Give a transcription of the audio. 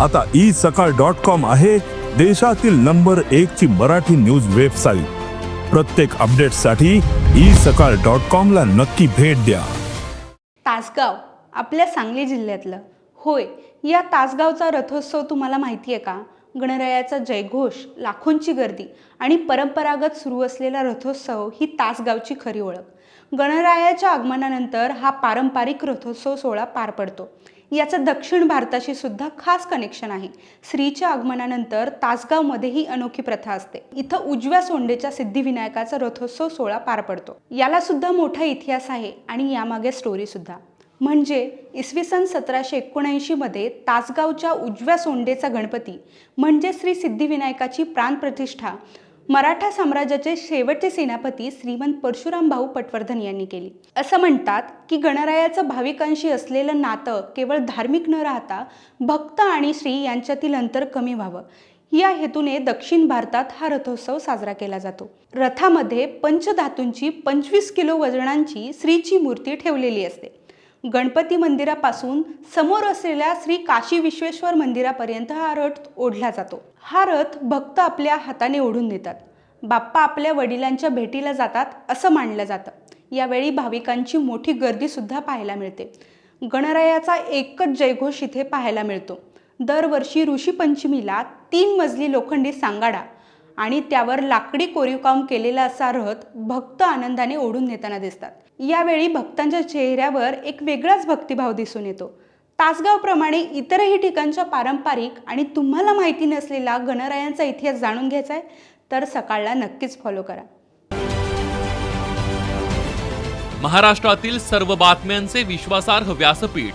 आता ई सकाळ dot com आहे देशातील नंबर एक ची मराठी न्यूज वेबसाईट. प्रत्येक अपडेटसाठी ई सकाळ डॉट कॉम ला नक्की भेट द्या. तासगाव आपल्या सांगली जिल्ह्यातलं. होय या तासगावचा रथोत्सव तुम्हाला माहिती आहे का? गणरायाचा जयघोष लाखोंची गर्दी आणि परंपरागत सुरू असलेला रथोत्सव ही तासगावची खरी ओळख. गणरायाच्या आगमनानंतर हा पारंपरिक रथोत्सव सोहळा पार पडतो. याचं दक्षिण भारताशी सुद्धा खास कनेक्शन आहे. श्रीच्या आगमनानंतर तासगावमध्येही अनोखी प्रथा असते. इथं उजव्या सोंडेच्या सिद्धिविनायकाचा रथोत्सव सोहळा पार पडतो. याला सुद्धा मोठा इतिहास आहे आणि यामागे स्टोरी सुद्धा. म्हणजे इसवी सन सतराशे एकोणऐंशीमध्ये तासगावच्या उजव्या सोंडेचा गणपती म्हणजे श्री सिद्धिविनायकाची प्राणप्रतिष्ठा मराठा साम्राज्याचे शेवटचे सेनापती श्रीमंत परशुराम भाऊ पटवर्धन यांनी केली. असं म्हणतात की गणरायाचं भाविकांशी असलेलं नातं केवळ धार्मिक न राहता भक्त आणि श्री यांच्यातील अंतर कमी व्हावं. या हेतूने दक्षिण भारतात हा रथोत्सव साजरा केला जातो. रथामध्ये पंचधातूंची पंचवीस किलो वजनांची श्रीची मूर्ती ठेवलेली असते. गणपती मंदिरापासून समोर असलेल्या श्री काशी विश्वेश्वर मंदिरापर्यंत हा रथ ओढला जातो. हा रथ भक्त आपल्या हाताने ओढून नेतात. बाप्पा आपल्या वडिलांच्या भेटीला जातात असं मानलं जातं. यावेळी भाविकांची मोठी गर्दीसुद्धा पाहायला मिळते. गणरायाचा एकच जयघोष इथे पाहायला मिळतो. दरवर्षी ऋषीपंचमीला तीन मजली लोखंडी सांगाडा आणि त्यावर लाकडी कोरीवकाम केलेला असा रथ भक्त आनंदाने ओढून नेताना दिसतात. यावेळी भक्तांच्या चेहऱ्यावर एक वेगळाच भक्तिभाव दिसून येतो. तासगावप्रमाणे इतरही ठिकाणच्या पारंपरिक आणि तुम्हाला माहिती नसलेला गणरायांचा इतिहास जाणून घ्यायचा आहे तर सकाळला नक्कीच फॉलो करा. महाराष्ट्रातील सर्व बातम्यांचे विश्वासार्ह व्यासपीठ